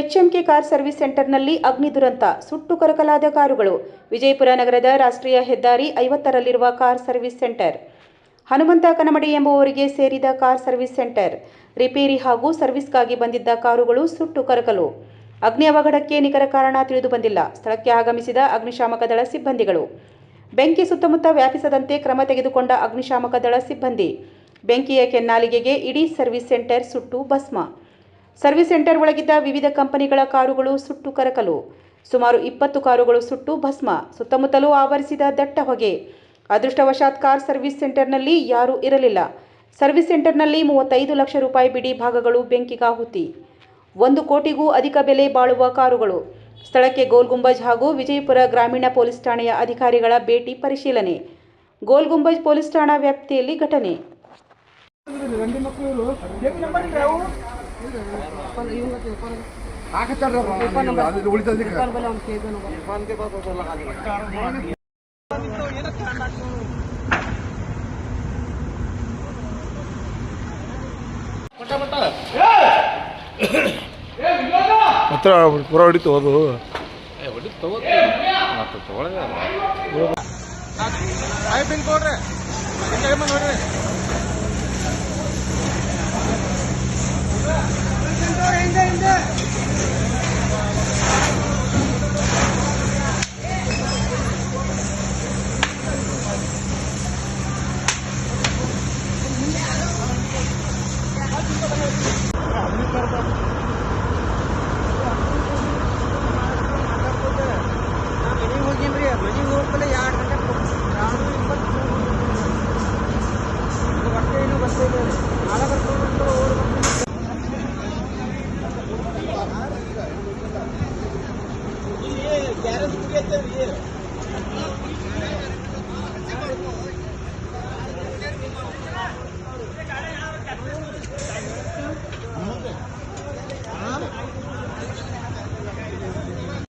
HMK car service ಸೆಂಟರ್ನಲ್ಲಿ ಅಗ್ನಿ ದುರಂತ, ಸುಟ್ಟು ಕರಕಲಾದ ಕಾರುಗಳು. ವಿಜಯಪುರ ನಗರದ ರಾಷ್ಟ್ರೀಯ ಹೆದ್ದಾರಿ ಐವತ್ತರಲ್ಲಿರುವ car service centre Hanumantha Kanamadi ಎಂಬುವರಿಗೆ ಸೇರಿದ ಕಾರ್ ಸರ್ವಿಸ್ ಸೆಂಟರ್ ರಿಪೇರಿ ಹಾಗೂ ಸರ್ವಿಸ್ಗಾಗಿ ಬಂದಿದ್ದ ಕಾರುಗಳು ಸುಟ್ಟು ಕರಕಲು. ಅಗ್ನಿ ಅವಘಡಕ್ಕೆ ನಿಖರ ಕಾರಣ ತಿಳಿದು ಬಂದಿಲ್ಲ. ಸ್ಥಳಕ್ಕೆ ಆಗಮಿಸಿದ ಅಗ್ನಿಶಾಮಕ ದಳ ಸಿಬ್ಬಂದಿಗಳು. ಬೆಂಕಿ ಸುತ್ತಮುತ್ತ ವ್ಯಾಪಿಸದಂತೆ ಕ್ರಮ ತೆಗೆದುಕೊಂಡ ಅಗ್ನಿಶಾಮಕ ದಳ ಸಿಬ್ಬಂದಿ. ಬೆಂಕಿಯ ಕೆನ್ನಾಲಿಗೆಗೆ ಇಡೀ ಸರ್ವಿಸ್ ಸೆಂಟರ್ ಸುಟ್ಟು ಭಸ್ಮ. ಸರ್ವಿಸ್ ಸೆಂಟರ್ ಒಳಗಿದ್ದ ವಿವಿಧ ಕಂಪನಿಗಳ ಕಾರುಗಳು ಸುಟ್ಟು ಕರಕಲು. ಸುಮಾರು ಇಪ್ಪತ್ತು ಕಾರುಗಳು ಸುಟ್ಟು ಭಸ್ಮ. ಸುತ್ತಮುತ್ತಲೂ ಆವರಿಸಿದ ದಟ್ಟ ಹೊಗೆ. ಅದೃಷ್ಟವಶಾತ್ ಕಾರ್ ಸರ್ವಿಸ್ ಸೆಂಟರ್ನಲ್ಲಿ ಯಾರೂ ಇರಲಿಲ್ಲ. ಸರ್ವಿಸ್ ಸೆಂಟರ್ನಲ್ಲಿ ಮೂವತ್ತೈದು ಲಕ್ಷ ರೂಪಾಯಿ ಬಿಡಿ ಭಾಗಗಳು ಬೆಂಕಿಗಾಹುತಿ ಒಂದು ಕೋಟಿಗೂ ಅಧಿಕ ಬೆಲೆ ಬಾಳುವ ಕಾರುಗಳು. ಸ್ಥಳಕ್ಕೆ ಗೋಲ್ ಗುಂಬಜ್ ಹಾಗೂ ವಿಜಯಪುರ ಗ್ರಾಮೀಣ ಪೊಲೀಸ್ ಠಾಣೆಯ ಅಧಿಕಾರಿಗಳ ಭೇಟಿ ಪರಿಶೀಲನೆ ಗೋಲ್ ಗುಂಬಜ್ ಪೊಲೀಸ್ ಠಾಣಾ ವ್ಯಾಪ್ತಿಯಲ್ಲಿ ಘಟನೆ ಹೊಡಿತ ಪುರ ಹೊಡಿತು ಅದು. ಆಯ್ತು ग्यारह रुपये